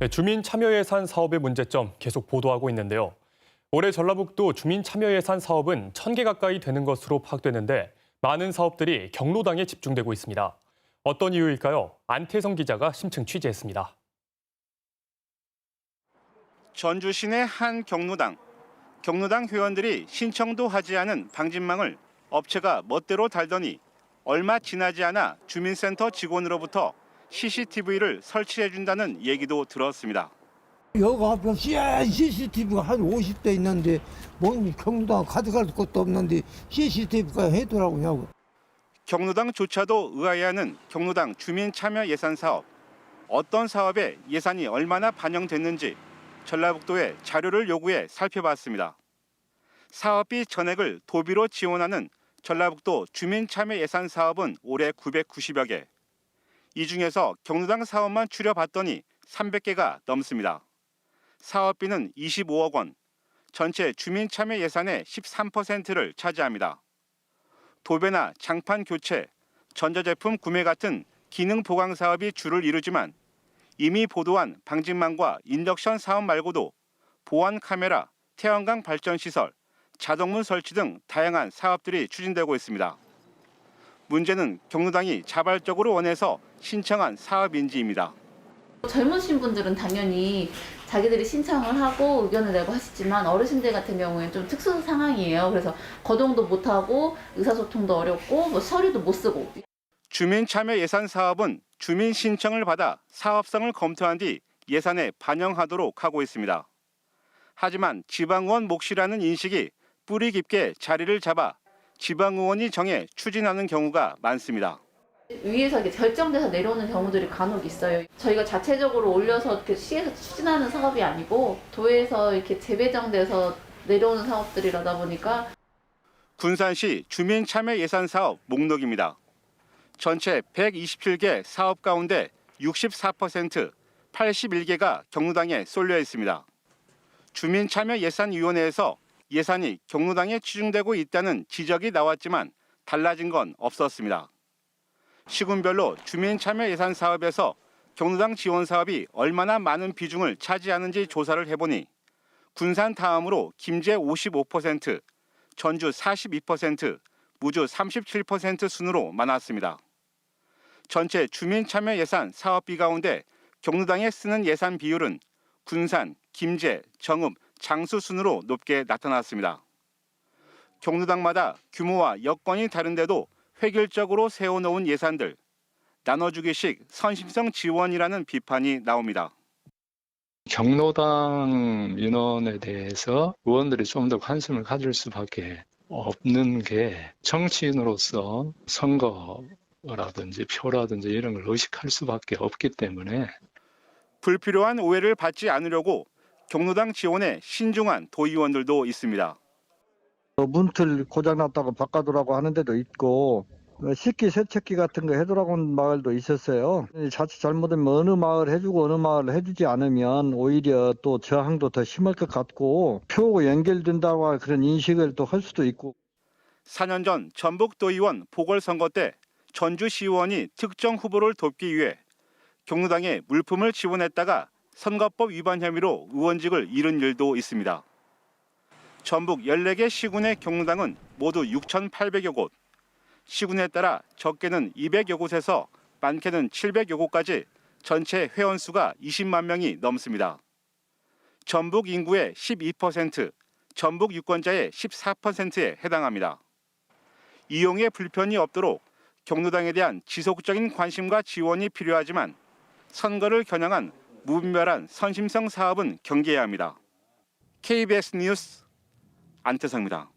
네, 주민 참여 예산 사업의 문제점 계속 보도하고 있는데요. 올해 전라북도 주민 참여 예산 사업은 1000개 가까이 되는 것으로 파악되는데 많은 사업들이 경로당에 집중되고 있습니다. 어떤 이유일까요? 안태성 기자가 심층 취재했습니다. 전주 시내 한 경로당. 경로당 회원들이 신청도 하지 않은 방진망을 업체가 멋대로 달더니 얼마 지나지 않아 주민센터 직원으로부터 CCTV를 설치해 준다는 얘기도 들었습니다. 여기 앞에 CCTV가 한 50대 있는데 뭔 경로당 가져갈 것도 없는데 CCTV가 해더라고요. 경로당조차도 의아해하는 경로당 주민 참여 예산 사업. 어떤 사업에 예산이 얼마나 반영됐는지 전라북도에 자료를 요구해 살펴봤습니다. 사업비 전액을 도비로 지원하는 전라북도 주민 참여 예산 사업은 올해 990여 개. 이 중에서 경로당 사업만 추려봤더니 300개가 넘습니다. 사업비는 25억 원, 전체 주민 참여 예산의 13%를 차지합니다. 도배나 장판 교체, 전자제품 구매 같은 기능 보강 사업이 주를 이루지만 이미 보도한 방진망과 인덕션 사업 말고도 보안 카메라, 태양광 발전 시설, 자동문 설치 등 다양한 사업들이 추진되고 있습니다. 문제는 경로당이 자발적으로 원해서 신청한 사업인지입니다. 젊으신 분들은 당연히 자기들이 신청을 하고 의견을 내고 하시지만 어르신들 같은 경우에는 좀 특수 상황이에요. 그래서 거동도 못하고 의사소통도 어렵고 뭐 서류도 못 쓰고 주민 참여 예산 사업은 주민 신청을 받아 사업성을 검토한 뒤 예산에 반영하도록 하고 있습니다. 하지만 지방의원 몫이라는 인식이 뿌리 깊게 자리를 잡아 지방의원이 정해 추진하는 경우가 많습니다. 위에서 이렇게 결정돼서 내려오는 경우들이 간혹 있어요. 저희가 자체적으로 올려서 이렇게 시에서 추진하는 사업이 아니고 도에서 이렇게 재배정돼서 내려오는 사업들이라다 보니까 군산시 주민 참여 예산 사업 목록입니다. 전체 127개 사업 가운데 64% 81개가 경로당에 쏠려 있습니다. 주민 참여 예산위원회에서 예산이 경로당에 치중되고 있다는 지적이 나왔지만 달라진 건 없었습니다. 시군별로 주민 참여 예산 사업에서 경로당 지원 사업이 얼마나 많은 비중을 차지하는지 조사를 해보니 군산 다음으로 김제 55%, 전주 42%, 무주 37% 순으로 많았습니다. 전체 주민 참여 예산 사업비 가운데 경로당에 쓰는 예산 비율은 군산, 김제, 정읍, 장수 순으로 높게 나타났습니다. 경로당마다 규모와 여건이 다른데도 획일적으로 세워놓은 예산들, 나눠주기식 선심성 지원이라는 비판이 나옵니다. 경로당 민원에 대해서 의원들이 좀 더 관심을 가질 수밖에 없는 게 정치인으로서 선거라든지 표라든지 이런 걸 의식할 수밖에 없기 때문에 불필요한 오해를 받지 않으려고 경로당 지원에 신중한 도의원들도 있습니다. 어, 문틀 고장났다고 바꿔두라고 하는 데도 있고 어, 식기 세척기 같은 거 해두라고 하는 마을도 있었어요. 자칫 잘못하면 어느 마을 해주고 어느 마을 해주지 않으면 오히려 또 저항도 더 심할 것 같고 표 연결된다고 할 그런 인식을 또 할 수도 있고 4년 전 전북도의원 보궐선거 때 전주시의원이 특정 후보를 돕기 위해 경로당에 물품을 지원했다가 선거법 위반 혐의로 의원직을 잃은 일도 있습니다. 전북 14개 시군의 경로당은 모두 6,800여 곳, 시군에 따라 적게는 200여 곳에서 많게는 700여 곳까지 전체 회원 수가 20만 명이 넘습니다. 전북 인구의 12%, 전북 유권자의 14%에 해당합니다. 이용에 불편이 없도록 경로당에 대한 지속적인 관심과 지원이 필요하지만 선거를 겨냥한 무분별한 선심성 사업은 경계해야 합니다. KBS 뉴스 안태성입니다.